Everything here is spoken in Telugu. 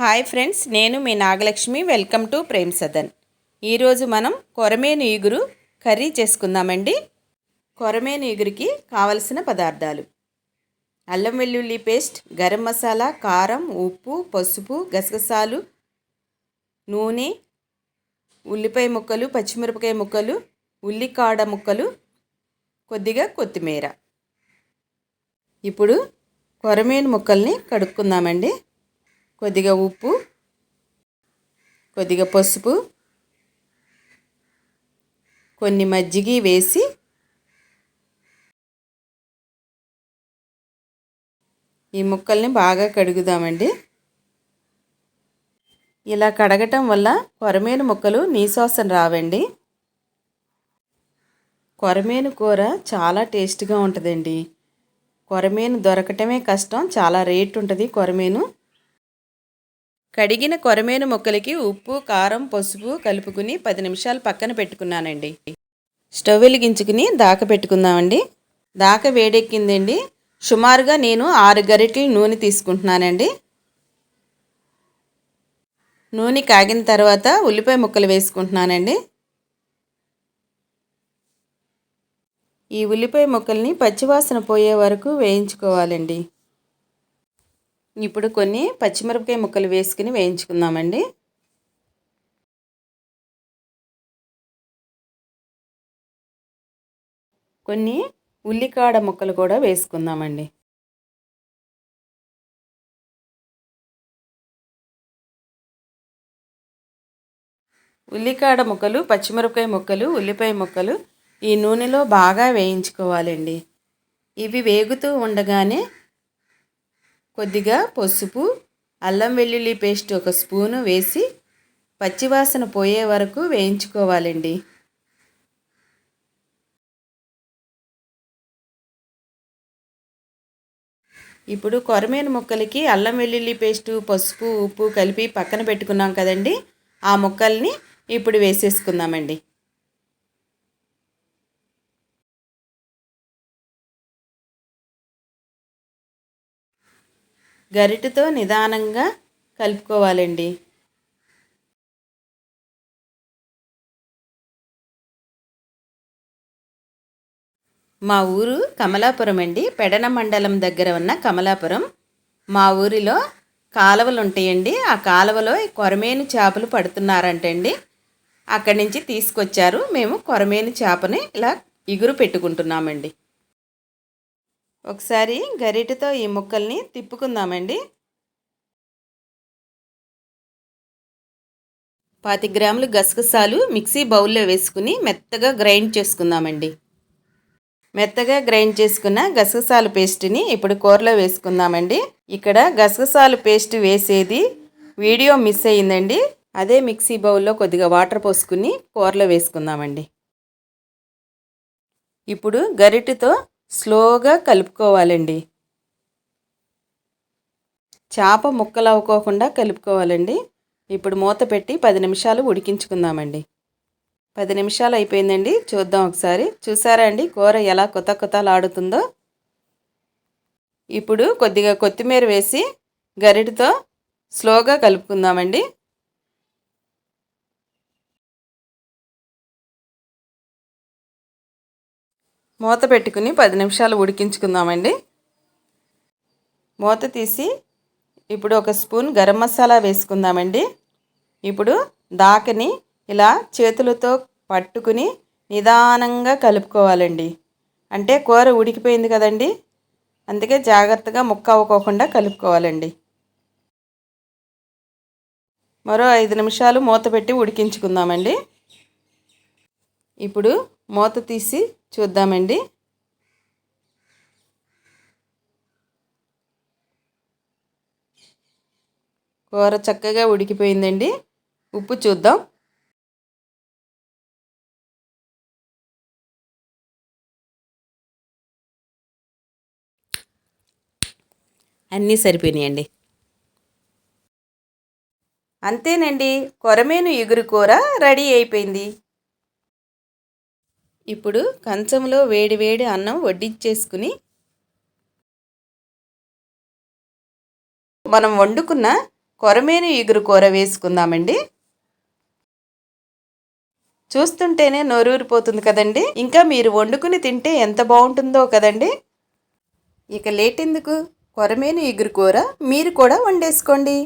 హాయ్ ఫ్రెండ్స్ నేను మీ Nagalakshmi. Welcome to Prem Sadan. ఈరోజు మనం కొరమేను ఈగురు కర్రీ చేసుకుందామండి. కొరమేను ఈగురికి కావలసిన పదార్థాలు. అల్లం వెల్లుల్లి పేస్ట్ గరం మసాలా కారం ఉప్పు పసుపు గసగసాలు నూనె ఉల్లిపాయ ముక్కలు పచ్చిమిరపకాయ ముక్కలు ఉల్లికాడ ముక్కలు కొద్దిగా కొత్తిమీర. ఇప్పుడు కొరమేను ముక్కల్ని కడుక్కుందామండి. కొద్దిగా ఉప్పు కొద్దిగా పసుపు కొన్ని మజ్జిగ వేసి ఈ ముక్కల్ని బాగా కడుగుదామండి. ఇలా కడగటం వల్ల కొరమేను ముక్కలు నీశ్వాసన రావండి. కొరమేను కూర చాలా టేస్ట్గా ఉంటుందండి. కొరమేను దొరకటమే కష్టం చాలా రేట్ ఉంటుంది కొరమేను. కడిగిన కొరమేను ముక్కలకి ఉప్పు కారం పసుపు కలుపుకుని పది నిమిషాలు పక్కన పెట్టుకున్నానండి. స్టవ్ వెలిగించుకుని దాక పెట్టుకుందామండి. దాక వేడెక్కిందండి. సుమారుగా నేను ఆరు గరిటెలు నూనె తీసుకుంటున్నానండి. నూనె కాగిన తర్వాత ఉల్లిపాయ ముక్కలు వేసుకుంటున్నానండి. ఈ ఉల్లిపాయ ముక్కల్ని పచ్చివాసన పోయే వరకు వేయించుకోవాలండి. ఇప్పుడు కొన్ని పచ్చిమిరపకాయ ముక్కలు వేసుకుని వేయించుకుందామండి. కొన్ని ఉల్లికాడ ముక్కలు కూడా వేసుకుందామండి. ఉల్లికాడ ముక్కలు పచ్చిమిరపకాయ ముక్కలు ఉల్లిపాయ ముక్కలు ఈ నూనెలో బాగా వేయించుకోవాలండి. ఇవి వేగుతూ ఉండగానే కొద్దిగా పసుపు అల్లం వెల్లుల్లి పేస్ట్ ఒక స్పూను వేసి పచ్చివాసన పోయే వరకు వేయించుకోవాలండి. ఇప్పుడు కొరమేను ముక్కలకి అల్లం వెల్లుల్లి పేస్టు పసుపు ఉప్పు కలిపి పక్కన పెట్టుకున్నాం కదండి. ఆ ముక్కల్ని ఇప్పుడు వేసేసుకుందామండి. గరిటెతో నిదానంగా కలుపుకోవాలండి. మా ఊరు కమలాపురం అండి. పెడన మండలం దగ్గర ఉన్న కమలాపురం. మా ఊరిలో కాలువలు ఉంటాయండి ఆ కాలువలో కొరమేను చేపలు పడుతున్నారంటండి. అక్కడి నుంచి తీసుకొచ్చారు. మేము కొరమేను చేపని ఇలా ఇగురు పెట్టుకుంటున్నామండి. ఒకసారి గరిటతో ఈ ముక్కల్ని తిప్పుకుందామండి. పాతి గ్రాములు గసగసాలు మిక్సీ బౌల్లో వేసుకుని మెత్తగా గ్రైండ్ చేసుకుందామండి. మెత్తగా గ్రైండ్ చేసుకున్న గసగసాల పేస్ట్ని ఇప్పుడు కూరలో వేసుకుందామండి. ఇక్కడ గసగసాలు పేస్ట్ వేసేది వీడియో మిస్ అయ్యిందండి. అదే మిక్సీ బౌల్లో కొద్దిగా వాటర్ పోసుకుని కూరలో వేసుకుందామండి. ఇప్పుడు గరిటెతో స్లోగా కలుపుకోవాలండి. చేప ముక్కలు అవ్వకోకుండా కలుపుకోవాలండి. ఇప్పుడు మూత పెట్టి పది నిమిషాలు ఉడికించుకుందామండి. పది నిమిషాలు అయిపోయిందండి. చూద్దాం ఒకసారి. చూసారా అండి? కూర ఎలా కొత్త కొత్తలాడుతుందో. ఇప్పుడు కొద్దిగా కొత్తిమీర వేసి గరిటతో స్లోగా కలుపుకుందామండి. మూత పెట్టుకుని పది నిమిషాలు ఉడికించుకుందామండి. మూత తీసి ఇప్పుడు ఒక స్పూన్ గరం మసాలా వేసుకుందామండి. ఇప్పుడు దాకని ఇలా చేతులతో పట్టుకుని నిదానంగా కలుపుకోవాలండి. అంటే కూర ఉడికిపోయింది కదండి. అందుకే జాగ్రత్తగా ముక్క అవ్వకోకుండా కలుపుకోవాలండి. మరో ఐదు నిమిషాలు మూత పెట్టి ఉడికించుకుందామండి. ఇప్పుడు మూత తీసి చూద్దామండి. కూర చక్కగా ఉడికిపోయిందండి. ఉప్పు చూద్దాం. అన్నీ సరిపోయినాయండి. అంతేనండి. కొరమేను ఎగురు కూర రెడీ అయిపోయింది. ఇప్పుడు కంచంలో వేడి వేడి అన్నం వడ్డించేసుకుని మనం వండుకున్న కొరమేను ఇగురు కూర వేసుకుందామండి. చూస్తుంటేనే నోరూరిపోతుంది కదండి. ఇంకా మీరు వండుకుని తింటే ఎంత బాగుంటుందో కదండి. ఇక లేట్ ఎందుకు? కొరమేను ఇగురు కూర మీరు కూడా వండేసుకోండి.